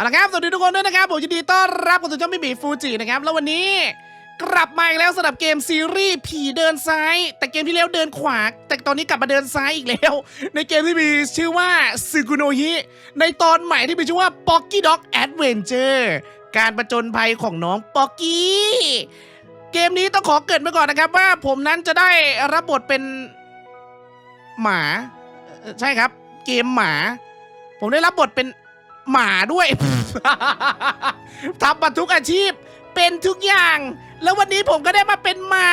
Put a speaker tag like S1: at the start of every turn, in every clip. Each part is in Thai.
S1: เอาละครับ สวัสดีทุกคนด้วยนะครับ ผมยินดีต้อนรับเข้าสู่ช่องพี่บีฟูจินะครับ แล้ววันนี้กลับมาอีกแล้วสำหรับเกมซีรีส์ผีเดินซ้าย แต่เกมที่แล้วเดินขวา แต่ตอนนี้กลับมาเดินซ้ายอีกแล้ว ในเกมที่มีชื่อว่าซึกุโนฮิในตอนใหม่ที่มีชื่อว่า Pocky Dog Adventure การประจนภัยของน้องป๊อกกี้เกมนี้ต้องขอเกิดไปก่อนนะครับว่าผมนั้นจะได้รับบทเป็นหมา ใช่ครับ เกมหมา ผมได้รับบทเป็น หมาด้วย ทำมาทุกอาชีพ เป็นทุกอย่าง แล้ววันนี้ผมก็ได้มาเป็นหมา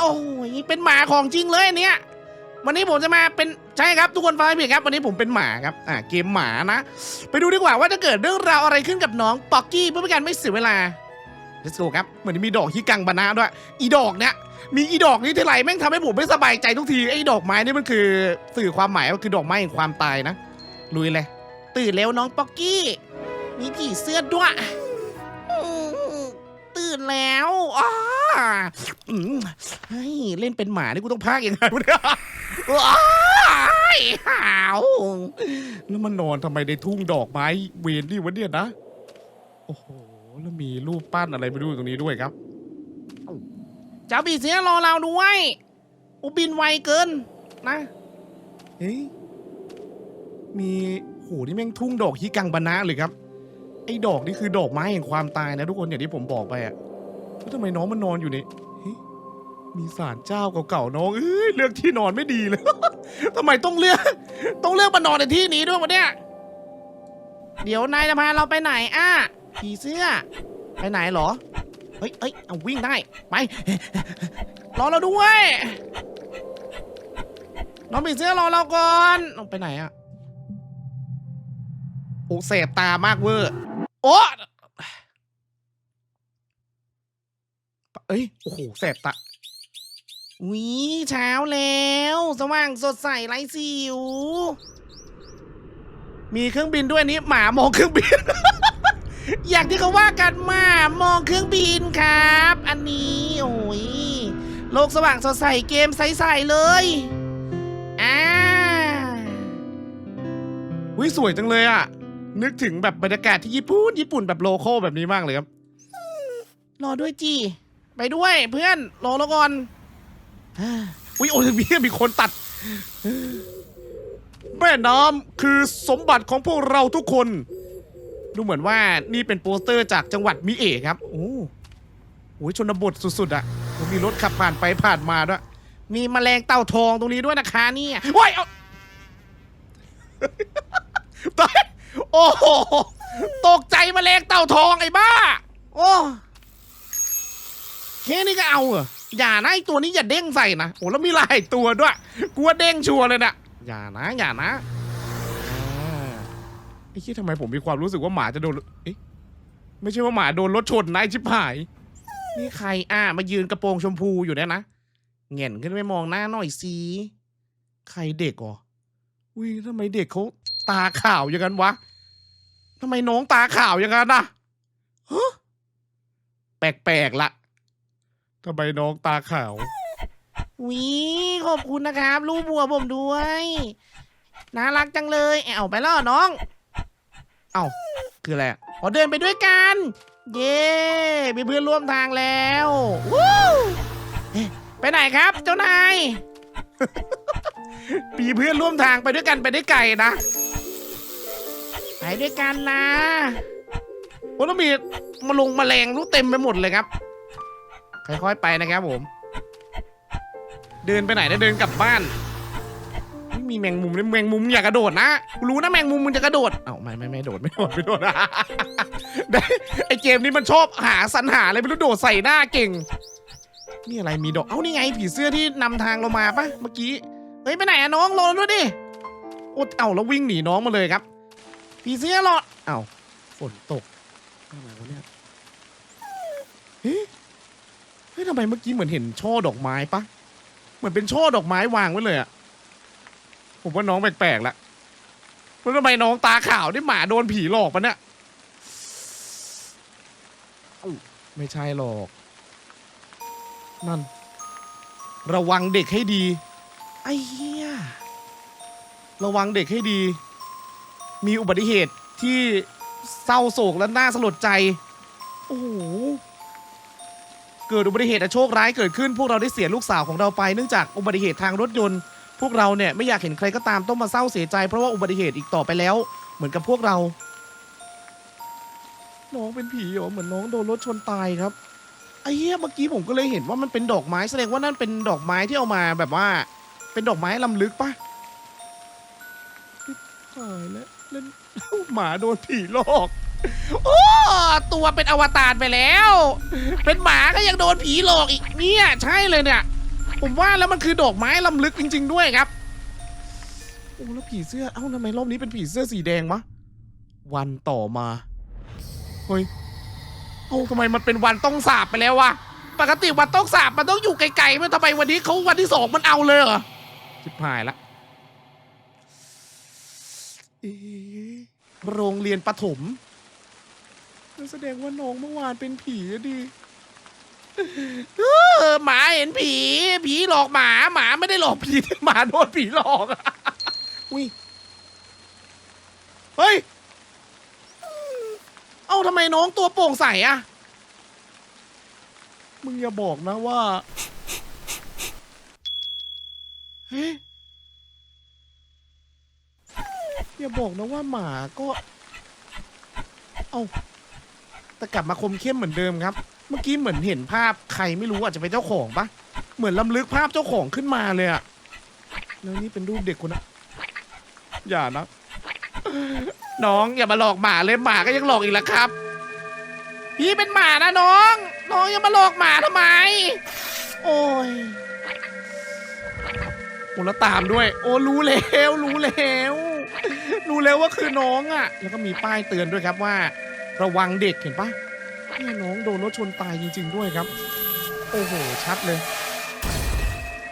S1: โอ้ยเป็นหมาของจริงเลยอันเนี้ย วันนี้ผมจะมาเป็นใช่ครับทุกคนฟังให้ผิดครับ วันนี้ผมเป็นหมาครับอ่าเกมหมานะ ไปดูดีกว่าว่าจะเกิดเรื่องราวอะไรขึ้นกับน้องป๊อกกี้เพื่อเป็นการไม่เสียเวลา let's go ครับ เหมือนมีดอกฮิกังบานาด้วย อีดอกเนี้ยมีอีดอกนี้ทีไรแม่งทำให้ผมไม่สบายใจทุกทีไอ้ดอกไม้นี่มันคือสื่อความหมายว่าคือดอกไม้แห่งความตายนะลุยเลย ตื่นแล้วน้องป๊อกกี้ มีผีเสื้อด้วยอืมตื่นแล้วอ้าอืมเฮ้ยเล่นเป็นหมานี่กูต้องพากยังไงวะเนี่ยอ้ายหาวแล้วมันนอนทำไมในทุ่งดอกไม้เวนนี่วะเนี่ยนะ โอ้โห แล้วมีรูปปั้นอะไรไปดูตรงนี้ด้วยครับ เจ้าผีเสื้อรอเราด้วยอุบินไวเกินนะ เฮ้ยมีโหนี่แม่งทุ่งดอกฮิกังบานะเลยครับ ไอ้ดอกนี่คือดอกไม้แห่งความตายนะทุกคนอย่างที่ผมบอกไปอะแล้วทำไมน้องมันนอนอยู่นี่มีศาลเจ้าเก่าๆน้องเอ้ยเลือกที่นอนไม่ดีเลยทำไมต้องเลือก ต้องเลือกมานอนในที่นี้ด้วยวะเนี่ย เดี๋ยวนายจะพาเราไปไหนอะผีเสื้อ ไปไหนหรอ เฮ้ยเฮ้ยเอาวิ่งได้ ไป รอเราด้วย น้องผีเสื้อรอเราก่อนเอาไปไหนอะ โอ้แสบตามากเวอร์ โอ้เอ้ย โอ้โหแสบตาวิเช้าแล้ว สว่างสดใสไร้สิว มีเครื่องบินด้วยนนี้หมามองเครื่องบิน อย่างที่เขาว่ากันหมามองเครื่องบินครับ อันนี้ โอ้ย โลกสว่างสดใสเกมใสๆเลย อ่าวิสวยจังเลยอะ นึกถึงแบบบรรยากาศที่ญี่ปุ่นญี่ปุ่นแบบโลโก้แบบนี้มากเลยครับ รอด้วยจีไปด้วยเพื่อนรอแล้วก่อนอ่าอุ้ยโอ้ยมีมีคนตัด แม่น้ำคือสมบัติของพวกเราทุกคน ดูเหมือนว่านี่เป็นโปสเตอร์จากจังหวัดมิเอะครับ โอ้โหชนบทสุดๆอะ่ะ มีรถขับผ่านไปผ่านมาด้วย มีแมลงเต่าทองตรงนี้ด้วยนะคะเนี่ยว้ายเอาตาย โอ้โหตกใจแมลงเต่าทองไอ้บ้า โอ้แค่นี้ก็เอาเหรออย่านะไอตัวนี้อย่าเด้งใส่นะโอ้แล้วมีหลายตัวด้วยกลัวเด้งชัวร์เลยนะอย่านะอย่านะอ่าไอ้ที่ทำไมผมมีความรู้สึกว่าหมาจะโดนเอ๊ะไม่ใช่ว่าหมาโดนรถชนนะไอ้ชิบหาย นี่ใครอะมายืนกระโปรงชมพูอยู่เนี่ยนะเหง่นขึ้นไปมองหน้าหน่อยสิใครเด็กอ๋ออุ้ยทำไมเด็กเขา ตาขาวอย่างนั้นวะทำไมน้องตาขาวอย่างนั้นน่ะฮะแปลกๆละทำไมน้องตาขาววิขอบคุณนะครับ รูปบัวผมด้วย น่ารักจังเลยเอาไปแล้วเหรอน้อง เอาคืออะไรอ๋อเดินไปด้วยกัน เย้มีเพื่อนร่วมทางแล้ววู้เอ๊ะไปไหนครับเจ้านายมีเพื่อนร่วมทางไปด้วยกันไปได้ไกลนะ ไปด้วยกันนะโอ้แล้วมีมาลงมาแมลงรู้เต็มไปหมดเลยครับ ค่อยๆไปนะครับผม เดินไปไหนนะเดินกลับบ้านไม่มีแมงมุมเลยแมงมุมอย่ากระโดดนะรู้นะแมงมุมมันจะกระโดดเอ้าไม่ไม่ไม่โดดไม่โดดไม่โดดได้ไอเกมนี้มันชอบหาสรรหาอะไรไม่รู้โดดใส่หน้าเก่งนี่อะไรมีดอกเอ้านี่ไงผีเสื้อที่นำทางเรามาปะเมื่อกี้เฮ้ยไปไหนอะน้องรอราด้วยดิโอ้เอ้าแล้ววิ่งหนีน้องมาเลยครับ ผีเสื้อรอเอ้าฝนตกอะไรวะเนี่ยเฮ้ยเฮ้ยทำไมเมื่อกี้เหมือนเห็นช่อดอกไม้ปะเหมือนเป็นช่อดอกไม้วางไว้เลยอะผมว่าน้องแปลกๆละแล้วทำไมน้องตาขาวนี่หมาโดนผีหลอกปะเนี่ยเอ้าไม่ใช่หรอก นั่น ระวังเด็กให้ดี ไอ้เหี้ย ระวังเด็กให้ดี มีอุบัติเหตุที่เศร้าโศกและน่าสลดใจ โอ้โห เกิดอุบัติเหตุอันโชคร้ายเกิดขึ้น พวกเราได้เสียลูกสาวของเราไปเนื่องจากอุบัติเหตุทางรถยนต์ พวกเราเนี่ยไม่อยากเห็นใครก็ตามต้องมาเศร้าเสียใจ เพราะว่าอุบัติเหตุอีกต่อไปแล้ว เหมือนกับพวกเรา น้องเป็นผีเหรอเหมือนน้องโดนรถชนตายครับไอ้เหี้ยเมื่อกี้ผมก็เลยเห็นว่ามันเป็นดอกไม้แสดงว่านั่นเป็นดอกไม้ที่เอามาแบบว่า เป็นดอกไม้ลำลึกปะตายแล้ว เล่นหมาโดนผีหลอก โอ้ตัวเป็นอวตารไปแล้ว เป็นหมาก็ยังโดนผีหลอกอีกเนี่ยใช่เลยเนี่ย ผมว่าแล้วมันคือดอกไม้ลำลึกจริง ๆ ด้วยครับโอ้แล้วผีเสื้อเอ้าทำไมรอบนี้เป็นผีเสื้อสีแดงวะวันต่อมาเฮ้ยเอ้าทำไมมันเป็นวันต้องสาบไปแล้ววะปกติวันต้องสาบมันต้องอยู่ไกลๆมันทำไมวันนี้เขาวันที่สองมันเอาเลยเหรอชิบหายละ เอ๊ะโรงเรียนประถมนั่นแสดงว่าน้องเมื่อวานเป็นผีอะดิเออหมาเห็นผี ผีหลอกหมา หมาไม่ได้หลอกผีแต่หมาโดนผีหลอกอะอุ้ยเฮ้ยเอ้าทำไมน้องตัวโปร่งใสอะมึงอย่าบอกนะว่า เฮ้ย อย่าบอกนะว่าหมาก็ เอาแต่กลับมาคมเข้มเหมือนเดิมครับ เมื่อกี้เหมือนเห็นภาพใครไม่รู้อาจจะเป็นเจ้าของปะเหมือนลำลึกภาพเจ้าของขึ้นมาเลยอะแล้วนี่เป็นรูปเด็กคนนะอย่านะ น้องอย่ามาหลอกหมาเลยหมาก็ยังหลอกอีกแล้วครับ พี่เป็นหมานะน้อง น้องอย่ามาหลอกหมาทำไม โอ้ยโอ้แล้วตามด้วย โอ้รู้แล้วรู้แล้ว รู้แล้วว่าคือน้องอะ แล้วก็มีป้ายเตือนด้วยครับว่า ระวังเด็กเห็นปะเนี่ยน้องโดนรถชนตายจริง ๆ ด้วยครับ โอ้โหชัดเลย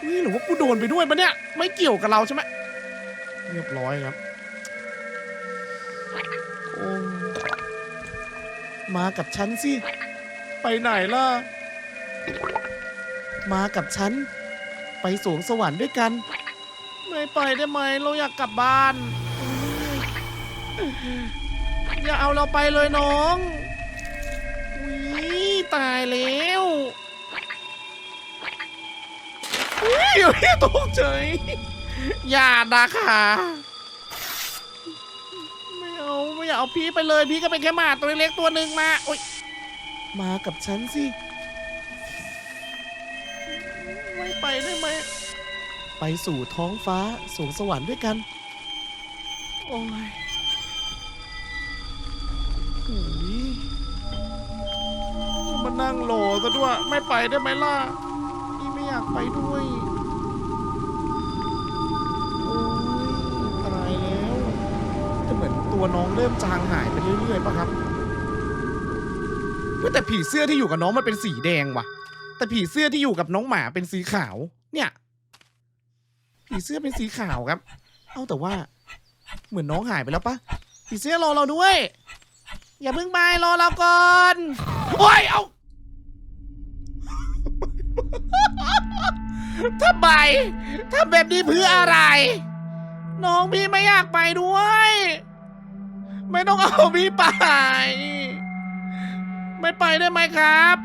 S1: นี่หรือว่ากูโดนไปด้วยปะเนี่ย ไม่เกี่ยวกับเราใช่ไหมเรียบร้อยครับโอ้มากับฉันสิ ไปไหนล่ะ มากับฉัน ไปสวงสวรรค์ด้วยกัน ไม่ไปได้ไหม เราอยากกลับบ้าน อย่าเอาเราไปเลยน้องอุ้ยตายแล้วอุ้ยอย่าตกใจอย่านะคะไม่เอาไม่อยากเอาพี่ไปเลยพี่ก็เป็นแค่หมาตัวเล็กๆตัวหนึ่งมาโอ๊ยมากับฉันสิไม่ไปได้ไหมไปสู่ท้องฟ้าสูงสวรรค์ด้วยกัน โอ้ย โอ้ยมานั่งรอซะด้วย ไม่ไปได้ไหมล่ะ นี่ไม่อยากไปด้วย โอ้ยตายแล้วแต่เหมือนตัวน้องเริ่มจางหายไปเรื่อยๆป่ะครับเฮ้ยแต่ผีเสื้อที่อยู่กับน้องมันเป็นสีแดงว่ะ แต่ผีเสื้อที่อยู่กับน้องหมาเป็นสีขาว เนี่ย ผีเสื้อเป็นสีขาวครับ เอ้าแต่ว่า เหมือนน้องหายไปแล้วปะผีเสื้อรอเราด้วย อย่าเพิ่งไปรอเราก่อนโอ้ยเอาทำไมทำแบบนี้เพื่ออะไร น้องพี่ไม่อยากไปด้วย ไม่ต้องเอาพี่ไป ไม่ไปได้ไหมครับ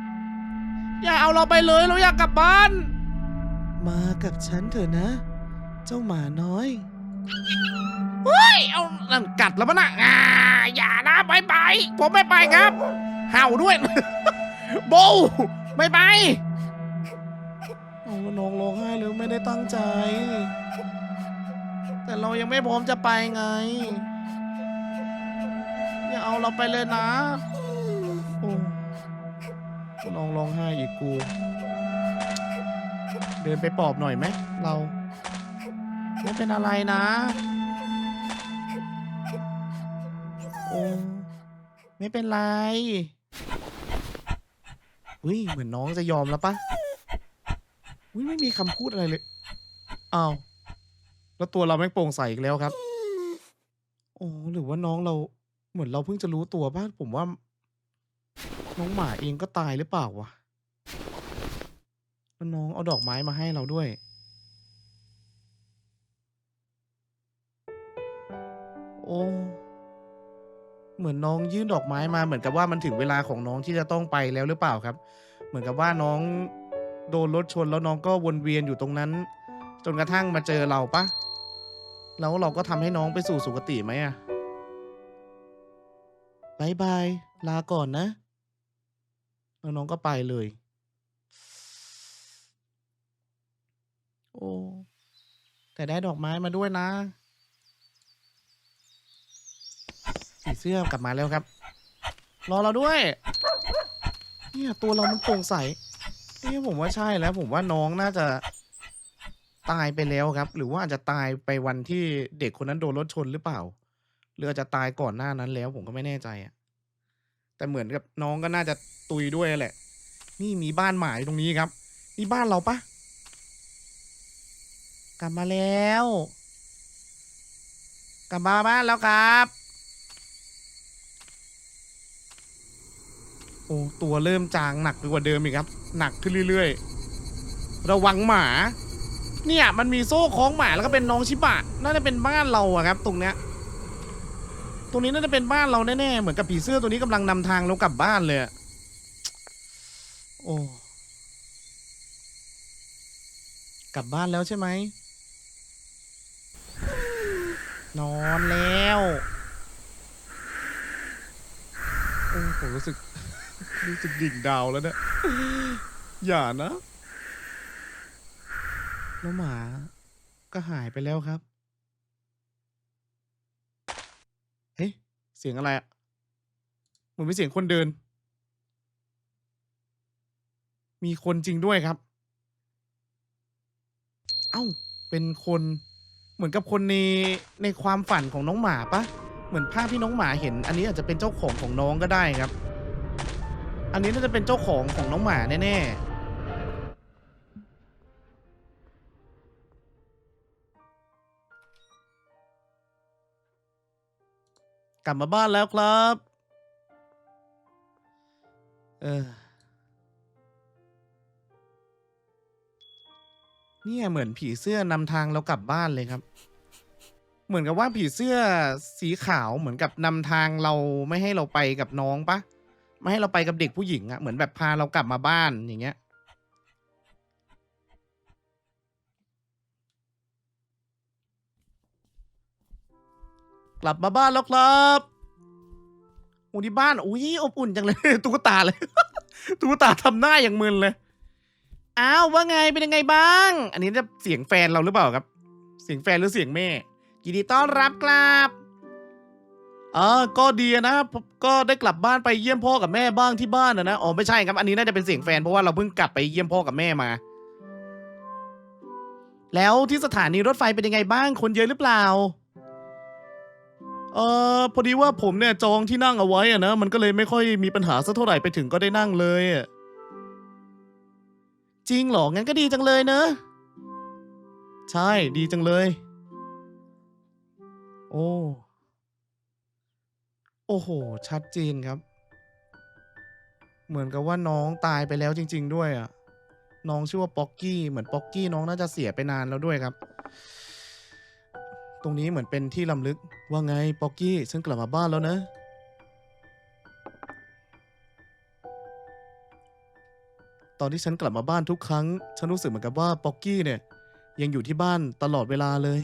S1: อย่าเอาเราไปเลยเราอยากกลับบ้าน มากับฉันเถอะนะ เจ้าหมาน้อย เฮ้ยเอานั่นกัดแล้วมันอะอ่าอย่านะไปไปผมไม่ไปครับ เห่าด้วย โบไม่ไป โอ้น้องร้องไห้เลยไม่ได้ตั้งใจ แต่เรายังไม่พร้อมจะไปไง อย่าเอาเราไปเลยนะ โอ้น้องร้องไห้อีกกู เดินไปปอบหน่อยไหมเราไม่เป็นอะไรนะ อ้ไม่เป็นไร อุ้ยเหมือนน้องจะยอมแล้วปะอุ้ยไม่มีคำพูดอะไรเลยอ้าวแล้วตัวเราแม่งโปร่งใสอีกแล้วครับโอ้หรือว่าน้องเรา เหมือนเราเพิ่งจะรู้ตัวป่ะผมว่า น้องหมาเองก็ตายหรือเปล่าวะแล้วน้องเอาดอกไม้มาให้เราด้วย โอ้ เหมือนน้องยื่นดอกไม้มาเหมือนกับว่ามันถึงเวลาของน้องที่จะต้องไปแล้วหรือเปล่าครับ เหมือนกับว่าน้องโดนรถชนแล้วน้องก็วนเวียนอยู่ตรงนั้น จนกระทั่งมาเจอเราปะแล้วเราก็ทำให้น้องไปสู่สุคติไหมอะบายบายลาก่อนนะแล้วน้องก็ไปเลย โอ้แต่ได้ดอกไม้มาด้วยนะ ผีเสื้อกลับมาแล้วครับ รอเราด้วย เนี่ยตัวเรามันโปร่งใสเอ้ผมว่าใช่แล้ว ผมว่าน้องน่าจะตายไปแล้วครับ หรือว่าอาจจะตายไปวันที่เด็กคนนั้นโดนรถชนหรือเปล่า หรืออาจจะตายก่อนหน้านั้นแล้ว ผมก็ไม่แน่ใจอะแต่เหมือนกับน้องก็น่าจะตุยด้วยแหละ นี่มีบ้านหมายตรงนี้ครับ นี่บ้านเราปะกลับมาแล้ว กลับมาบ้านแล้วครับ โอ้ตัวเริ่มจางหนักกว่าเดิมอีกครับ หนักขึ้นเรื่อยๆ ระวังหมา เนี่ยมันมีโซ่คล้องหมาแล้วก็เป็นน้องชิบะน่าจะเป็นบ้านเราอะครับ ตรงเนี้ย ตรงนี้น่าจะเป็นบ้านเราแน่ๆเหมือนกับผีเสื้อตัวนี้กำลังนำทางเรากลับบ้านเลยโอ้กลับบ้านแล้วใช่ไหมนอนแล้ว โอ้ผมรู้สึก รู้สึกดิ่งดาวแล้วเนี่ย อย่านะ แล้วหมาก็หายไปแล้วครับ เฮ้ย เสียงอะไรอะเหมือนเป็นเสียงคนเดิน มีคนจริงด้วยครับ เอ้า เป็นคน เหมือนกับคนในในความฝันของน้องหมาปะ เหมือนภาพที่น้องหมาเห็น อันนี้อาจจะเป็นเจ้าของของน้องก็ได้ครับ อันนี้น่าจะเป็นเจ้าของของน้องหมาแน่ๆกลับมาบ้านแล้วครับ เออ เนี่ยเหมือนผีเสื้อนำทางเรากลับบ้านเลยครับ เหมือนกับว่าผีเสื้อสีขาวเหมือนกับนำทางเราไม่ให้เราไปกับน้องปะ ไม่ให้เราไปกับเด็กผู้หญิงอะเหมือนแบบพาเรากลับมาบ้านอย่างเงี้ย กลับมาบ้านแล้วครับโอ้ที่บ้านอุ้ยอบอุ่นจังเลย ตุ๊กตาเลย ตุ๊กตาทำหน้าอย่างมึนเลยอ้าวว่าไงเป็นยังไงบ้าง อันนี้จะเสียงแฟนเราหรือเปล่าครับ เสียงแฟนหรือเสียงแม่ยินดีต้อนรับกลับ เออก็ดีนะก็ได้กลับบ้านไปเยี่ยมพ่อกับแม่บ้างที่บ้านนะนะอ๋อไม่ใช่ครับ อันนี้น่าจะเป็นเสียงแฟนเพราะว่าเราเพิ่งกลับไปเยี่ยมพ่อกับแม่มา แล้วที่สถานีรถไฟเป็นยังไงบ้างคนเยอะหรือเปล่า เออพอดีว่าผมเนี่ยจองที่นั่งเอาไว้อะนะมันก็เลยไม่ค่อยมีปัญหาสักเท่าไหร่ไปถึงก็ได้นั่งเลยจริงเหรองั้นก็ดีจังเลยเนอะใช่ดีจังเลย โอ้ โอ้โห ชัดเจนครับ เหมือนกับว่าน้องตายไปแล้วจริง ๆ ด้วยอะ น้องชื่อว่าป๊อกกี้ เหมือนป๊อกกี้น้องน่าจะเสียไปนานแล้วด้วยครับ ตรงนี้เหมือนเป็นที่ลำลึกว่าไงป๊อกกี้ฉันกลับมาบ้านแล้วนะ ตอนที่ฉันกลับมาบ้านทุกครั้ง ฉันรู้สึกเหมือนกับว่าป๊อกกี้เนี่ย ยังอยู่ที่บ้านตลอดเวลาเลย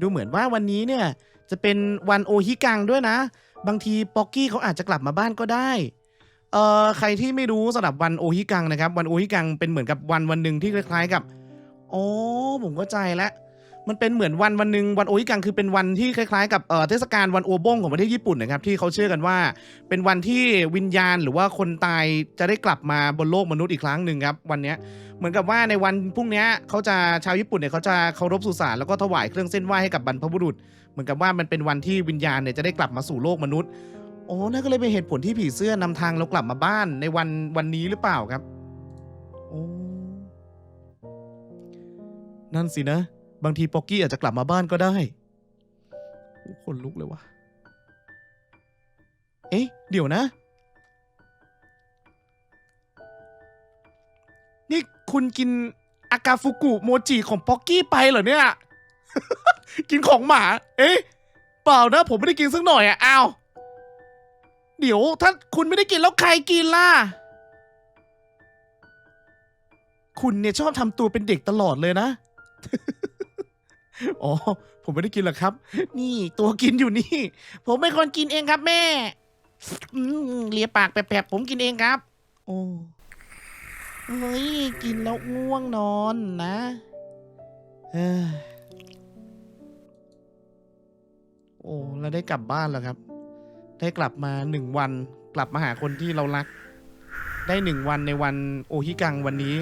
S1: ดูเหมือนว่าวันนี้เนี่ย จะเป็นวันโอฮิกังด้วยนะ บางทีป๊อกกี้เขาอาจจะกลับมาบ้านก็ได้เอ่อใครที่ไม่รู้สำหรับวันโอฮิกังนะครับ วันโอฮิกังเป็นเหมือนกับวันวันหนึ่งที่คล้ายๆกับอ๋อผมเข้าใจแล้วมันเป็นเหมือนวันวันหนึ่งวันโอฮิกังคือเป็นวันที่คล้ายๆกับเอ่อเทศกาลวันโอบงของประเทศญี่ปุ่นนะครับที่เขาเชื่อกันว่า เป็นวันที่วิญญาณหรือว่าคนตายจะได้กลับมาบนโลกมนุษย์อีกครั้งหนึ่งครับวันนี้เหมือนกับว่าในวันพรุ่งนี้เขาจะชาวญี่ปุ่นเนี่ยเขาจะเคารพสุสานแล้วก็ถวายเครื่องเส้นไหว้ให้กับบรรพบุรุษ เหมือนกับว่ามันเป็นวันที่วิญญาณเนี่ยจะได้กลับมาสู่โลกมนุษย์ โอ้นั่นก็เลยเป็นเหตุผลที่ผีเสื้อนำทางเรากลับมาบ้านในวันวันนี้หรือเปล่าครับ โอ้ นั่นสินะ บางทีป๊อกกี้อาจจะกลับมาบ้านก็ได้คนลุกเลยวะเอ๊ะ เดี๋ยวนะ นี่คุณกินอากาฟุกุโมจิของป๊อกกี้ไปเหรอเนี่ย กินของหมา เอ๊ะ เปล่านะ ผมไม่ได้กินสักหน่อยอะอ้าว เดี๋ยวถ้าคุณไม่ได้กินแล้วใครกินล่ะ คุณเนี่ยชอบทำตัวเป็นเด็กตลอดเลยนะ อ๋อ ผมไม่ได้กินหรอกครับ นี่ตัวกินอยู่นี่ ผมเป็นคนกินเองครับแม่อืมเลียปากแผลบๆผมกินเองครับ โอ้เฮ้ย กินแล้วง่วงนอนนะ เอ้ย โอ้แล้วได้กลับบ้านแล้วครับ ได้กลับมาหนึ่งวัน กลับมาหาคนที่เรารัก ได้หนึ่งวันในวันโอฮิกังวันนี้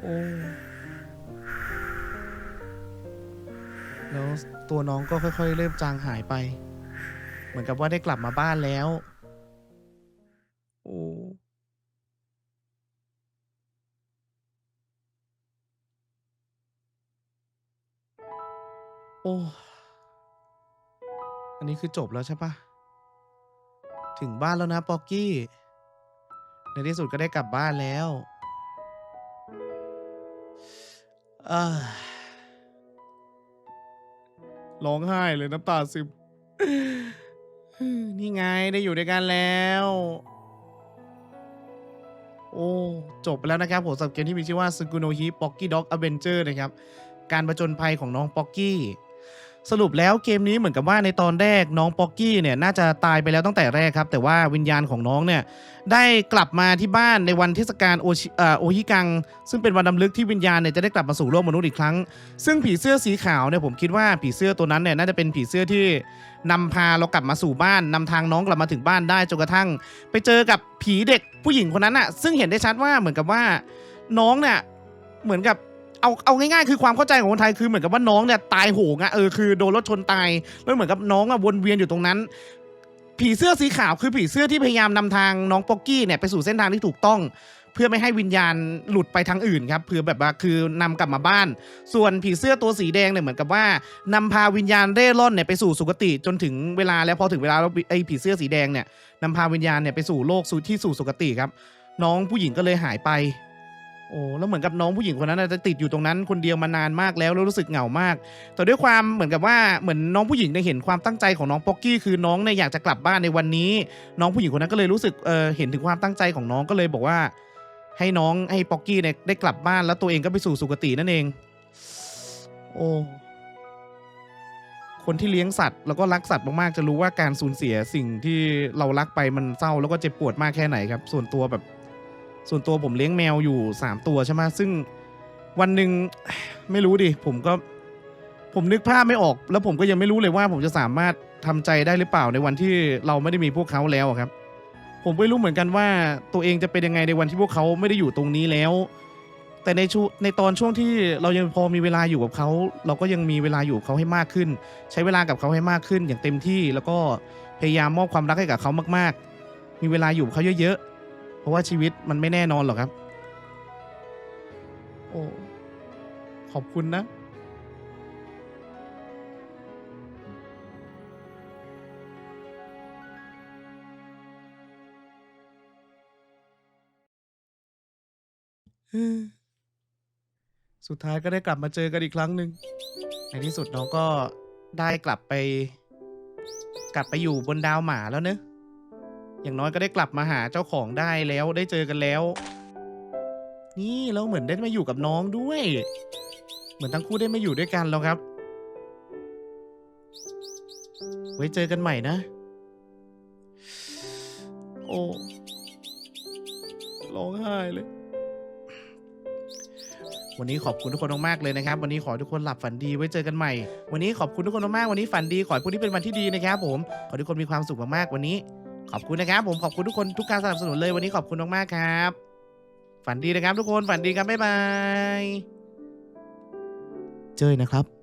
S1: โอ้แล้วตัวน้องก็ค่อย ๆ เริ่มจางหายไป เหมือนกับว่าได้กลับมาบ้านแล้ว โอ้ อันนี้คือจบแล้วใช่ปะถึงบ้านแล้วนะป๊อกกี้ ในที่สุดก็ได้กลับบ้านแล้วร้องไห้เลยน้ำตาซึมนี่ไงได้อยู่ด้วยกันแล้ว โอ้ จบไปแล้วนะครับผมสำหรับเกมที่มีชื่อว่า s u g u n o h i Pocky Dog Adventure นะครับ การประจนภัยของน้องป๊อกกี้ สรุปแล้วเกมนี้เหมือนกับว่าในตอนแรกน้องป๊อกกี้เนี่ยน่าจะตายไปแล้วตั้งแต่แรกครับ แต่ว่าวิญญาณของน้องเนี่ยได้กลับมาที่บ้านในวันเทศกาลโอชิโอฮิกัง ซึ่งเป็นวันดำลึกที่วิญญาณเนี่ยจะได้กลับมาสู่โลกมนุษย์อีกครั้ง ซึ่งผีเสื้อสีขาวเนี่ยผมคิดว่าผีเสื้อตัวนั้นเนี่ยน่าจะเป็นผีเสื้อที่นำพาเรากลับมาสู่บ้านนำทางน้องกลับมาถึงบ้านได้จนกระทั่ง ไปเจอกับผีเด็กผู้หญิงคนนั้นอะซึ่งเห็นได้ชัดว่าเหมือนกับว่าน้องเนี่ยเหมือนกับ เอาเอาง่ายๆคือความเข้าใจของคนไทยคือเหมือนกับว่าน้องเนี่ยตายโหงอะเออคือโดนรถชนตายแล้วเหมือนกับน้องอะวนเวียนอยู่ตรงนั้น ผีเสื้อสีขาวคือผีเสื้อที่พยายามนำทางน้องป๊อกกี้เนี่ยไปสู่เส้นทางที่ถูกต้อง เพื่อไม่ให้วิญญาณหลุดไปทางอื่นครับเพื่อแบบว่าคือนำกลับมาบ้าน ส่วนผีเสื้อตัวสีแดงเนี่ยเหมือนกับว่านำพาวิญญาณเร่ร่อนเนี่ยไปสู่สุคติจนถึงเวลาแล้วพอถึงเวลาแล้วไอ้ผีเสื้อสีแดงเนี่ยนำพาวิญญาณเนี่ยไปสู่โลกสู่ที่สู่สุคติครับ น้องผู้หญิงก็เลยหายไป โอ้แล้วเหมือนกับน้องผู้หญิงคนนั้นจะติดอยู่ตรงนั้นคนเดียวมานานมากแล้วแล้วรู้สึกเหงามาก แต่ด้วยความเหมือนกับว่าเหมือนน้องผู้หญิงได้เห็นความตั้งใจของน้องป๊อกกี้คือน้องเนี่ยอยากจะกลับบ้านในวันนี้ น้องผู้หญิงคนนั้นก็เลยรู้สึกเออเห็นถึงความตั้งใจของน้องก็เลยบอกว่า ให้น้องให้ป๊อกกี้เนี่ยได้กลับบ้านแล้วตัวเองก็ไปสู่สุคตินั่นเอง โอ้คนที่เลี้ยงสัตว์แล้วก็รักสัตว์มากๆจะรู้ว่าการสูญเสียสิ่งที่เรารักไปมันเศร้าแล้วก็เจ็บปวดมากแค่ไหนครับ ส่วนตัวแบบ ส่วนตัวผมเลี้ยงแมวอยู่สามตัวใช่ไหมซึ่งวันหนึ่งไม่รู้ดิ ผมก็ ผมนึกภาพไม่ออก แล้วผมก็ยังไม่รู้เลยว่า ผมจะสามารถทำใจได้หรือเปล่าในวันที่เราไม่ได้มีพวกเขาแล้วครับ ผมไม่รู้เหมือนกันว่าตัวเองจะเป็นยังไงในวันที่พวกเขาไม่ได้อยู่ตรงนี้แล้ว แต่ในช่วงในตอนช่วงที่เรายังพอมีเวลาอยู่กับเขา เราก็ยังมีเวลาอยู่กับเขาให้มากขึ้น ใช้เวลากับเขาให้มากขึ้น อย่างเต็มที่ แล้วก็พยายามมอบความรักให้กับเขามาก ๆ มีเวลาอยู่กับเขาเยอะๆ เพราะว่าชีวิตมันไม่แน่นอนหรอกครับ โอ้ ขอบคุณนะ สุดท้ายก็ได้กลับมาเจอกันอีกครั้งหนึ่ง ในที่สุดน้องก็ได้กลับไป กลับไปอยู่บนดาวหมาแล้วเนอะ อย่างน้อยก็ได้กลับมาหาเจ้าของได้แล้วได้เจอกันแล้ว นี่แล้วเหมือนได้มาอยู่กับน้องด้วย เหมือนทั้งคู่ได้มาอยู่ด้วยกันแล้วครับ ไว้เจอกันใหม่นะ โอ้ร้องไห้เลย วันนี้ขอบคุณทุกคนมากๆเลยนะครับ วันนี้ขอให้ทุกคนหลับฝันดีไว้เจอกันใหม่ วันนี้ขอบคุณทุกคนมากๆวันนี้ฝันดีขอให้พรุ่งนี้เป็นวันที่ดีนะครับ ผม ขอให้ทุกคนมีความสุขมากๆวันนี้ ขอบคุณนะครับ ผมขอบคุณทุกคนทุกการสนับสนุนเลยวันนี้ขอบคุณมากๆครับ ฝันดีนะครับทุกคนฝันดีครับบ๊ายบาย เจอนะครับ